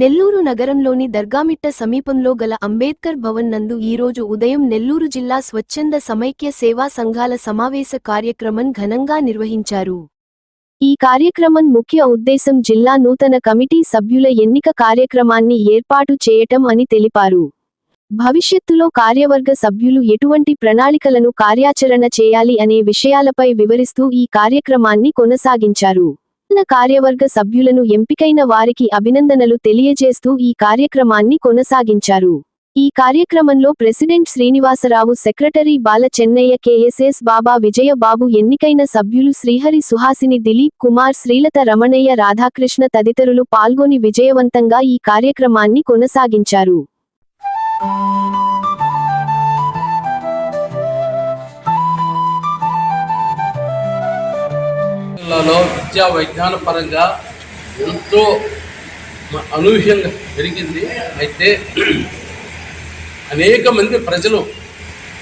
నెల్లూరు నగరంలోని దర్గామిట్ట సమీపంలో గల అంబేద్కర్ భవన్ నందు ఈరోజు ఉదయం నెల్లూరు జిల్లా స్వచ్ఛంద సమైక్య సేవా సంఘాల సమావేశ కార్యక్రమం ఘనంగా నిర్వహించారు. ఈ కార్యక్రమం ముఖ్య ఉద్దేశం జిల్లా నూతన కమిటీ సభ్యుల ఎన్నిక కార్యక్రమాన్ని ఏర్పాటు చేయటం అని తెలిపారు. భవిష్యత్తులో కార్యవర్గ సభ్యులు ఎటువంటి ప్రణాళికలను కార్యాచరణ చేయాలి అనే విషయాలపై వివరిస్తూ ఈ కార్యక్రమాన్ని కొనసాగించారు. నూతన కార్యవర్గ సభ్యులను ఎంపికైన వారికి అభినందనలు తెలియజేస్తూ ఈ కార్యక్రమాన్ని కొనసాగించారు. ఈ కార్యక్రమంలో ప్రెసిడెంట్ శ్రీనివాసరావు సెక్రటరీ బాల చెన్నయ్య కెఎస్ఎస్ బాబా విజయబాబు ఎన్నికైన సభ్యులు శ్రీహరి సుహాసిని దిలీప్ కుమార్ శ్రీలత రమణయ్య రాధాకృష్ణ తదితరులు పాల్గొని విజయవంతంగా ఈ కార్యక్రమాన్ని కొనసాగించారు. తెలంగాణలో విద్యా వైజ్ఞాన పరంగా ఎంతో అనూహ్యంగా పెరిగింది. అయితే అనేక మంది ప్రజలు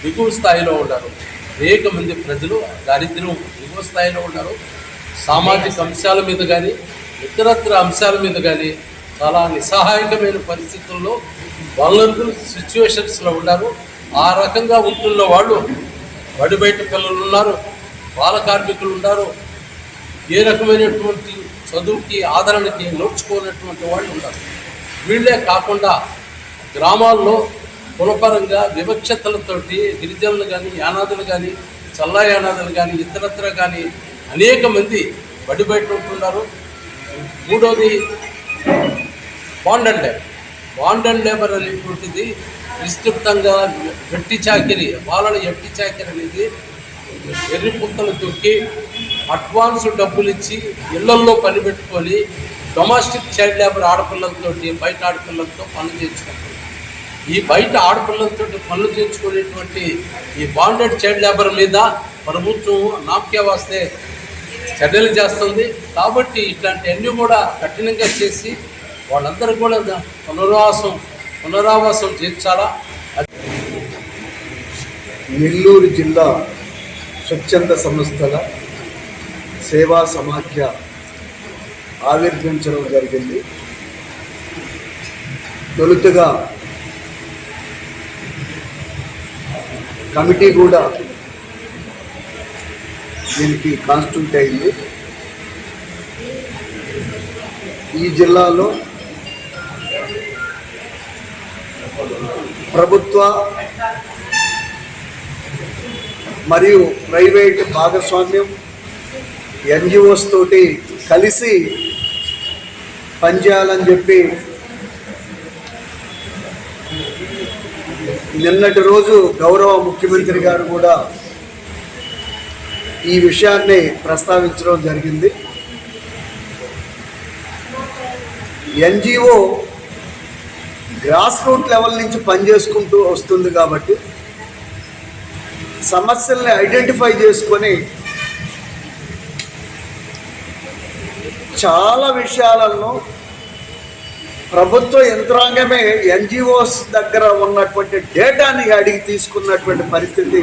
దిగువ స్థాయిలో ఉన్నారు. అనేక మంది ప్రజలు దారిద్ర్యం దిగువ స్థాయిలో ఉన్నారు. సామాజిక అంశాల మీద కానీ ఇతరత్ర అంశాల మీద కానీ చాలా నిస్సహాయకమైన పరిస్థితుల్లో వలనరబుల్ సిచ్యువేషన్స్లో ఉన్నారు. ఆ రకంగా ఉంటున్న వాళ్ళు బడి బయట పిల్లలు ఉన్నారు బాల కార్మికులు ఉన్నారు ఏ రకమైనటువంటి చదువుకి ఆదరణకి నోడ్చుకోనటువంటి వాళ్ళు ఉన్నారు. వీళ్ళే కాకుండా గ్రామాల్లో కులపరంగా వివక్షతలతోటి గిరిజనులు కానీ యానాదులు కానీ చల్ల యానాదులు కానీ ఇతరత్ర కానీ అనేక మంది బడి బయట ఉంటున్నారు. మూడోది bond and labour. Bond and labour అనేటువంటిది విస్తృతంగా ఎట్టి చాకిరి వాళ్ళని ఎట్టి చాకిరి అనేది ఎర్రి పుత్తలు తొక్కి అడ్వాన్స్ డబ్బులు ఇచ్చి ఇళ్ళల్లో పని పెట్టుకొని డొమెస్టిక్ చైల్డ్ లేబర్ ఆడపిల్లలతోటి బయట ఆడపిల్లలతో పనులు చేయించుకుంటారు ఈ బయట ఆడపిల్లలతో పనులు చేయించుకునేటువంటి ఈ బాండెడ్ చైల్డ్ లేబర్ మీద ప్రభుత్వం నాప్కే వస్తే చర్యలు చేస్తుంది. కాబట్టి ఇట్లాంటివన్నీ కూడా కఠినంగా చేసి వాళ్ళందరూ కూడా పునరావాసం పునరావాసం చేర్చాలా నెల్లూరు జిల్లా స్వచ్ఛంద సంస్థల సేవా సమాఖ్య ఆవిర్భించడం జరిగింది. తొలుతగా కమిటీ కూడా దీనికి కాన్స్టిట్యూట్ అయింది. ఈ జిల్లాలో ప్రభుత్వ మరియు ప్రైవేట్ భాగస్వామ్యం ఎన్జిఓస్ తోటి కలిసి పనిచేయాలని చెప్పి నిన్నటి రోజు గౌరవ ముఖ్యమంత్రి గారు కూడా ఈ విషయాన్ని ప్రస్తావించడం జరిగింది. ఎన్జిఓ గ్రాస్ రూట్ లెవెల్ నుంచి పనిచేసుకుంటూ వస్తుంది కాబట్టి సమస్యల్ని ఐడెంటిఫై చేసుకొని చాలా విషయాలలో ప్రభుత్వ యంత్రాంగమే ఎన్జిఓస్ దగ్గర ఉన్నటువంటి డేటాని అడిగి తీసుకున్నటువంటి పరిస్థితి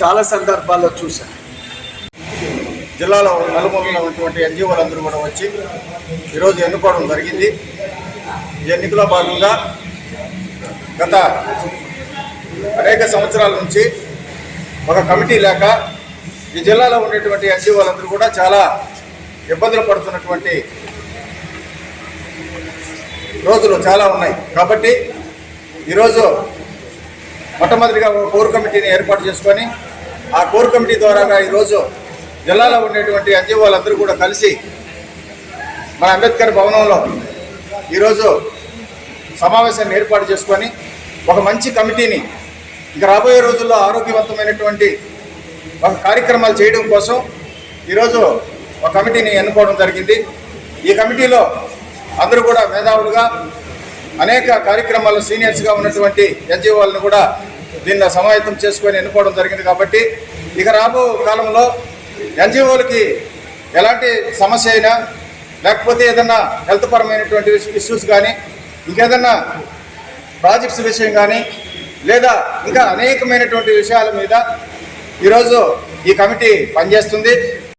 చాలా సందర్భాల్లో చూశాను. జిల్లాలో నలుమూలలో ఉన్నటువంటి ఎన్జిఓలందరూ కూడా వచ్చి ఈరోజు ఎన్నుకోవడం జరిగింది. ఈ ఎన్నికలో భాగంగా గత అనేక సంవత్సరాల నుంచి ఒక కమిటీ లేక ఈ జిల్లాలో ఉండేటువంటి ఎన్జిఓలందరూ కూడా చాలా ఇబ్బందులు పడుతున్నటువంటి రోజులు చాలా ఉన్నాయి. కాబట్టి ఈరోజు మొట్టమొదటిగా ఒక కోర్ కమిటీని ఏర్పాటు చేసుకొని ఆ కోర్ కమిటీ ద్వారాగా ఈరోజు జిల్లాలో ఉండేటువంటి ఎన్జిఓలందరూ కూడా కలిసి మన అంబేద్కర్ భవనంలో ఈరోజు సమావేశాన్ని ఏర్పాటు చేసుకొని ఒక మంచి కమిటీని ఇక రాబోయే రోజుల్లో ఆరోగ్యవంతమైనటువంటి ఒక కార్యక్రమాలు చేయడం కోసం ఈరోజు ఒక కమిటీని ఎన్నుకోవడం జరిగింది. ఈ కమిటీలో అందరూ కూడా మేధావులుగా అనేక కార్యక్రమాల్లో సీనియర్స్గా ఉన్నటువంటి ఎన్జిఓలను కూడా దీన్ని సమాయత్తం చేసుకొని ఎన్నుకోవడం జరిగింది కాబట్టి ఇక రాబో కాలంలో ఎన్జిఓలకి ఎలాంటి సమస్య అయినా లేకపోతే ఏదన్నా హెల్త్ పరమైనటువంటి ఇష్యూస్ కానీ ఇంకేదన్నా ప్రాజెక్ట్స్ విషయం కానీ లేదా ఇంకా అనేకమైనటువంటి విషయాల మీద ఈరోజు ఈ కమిటీ పనిచేస్తుంది.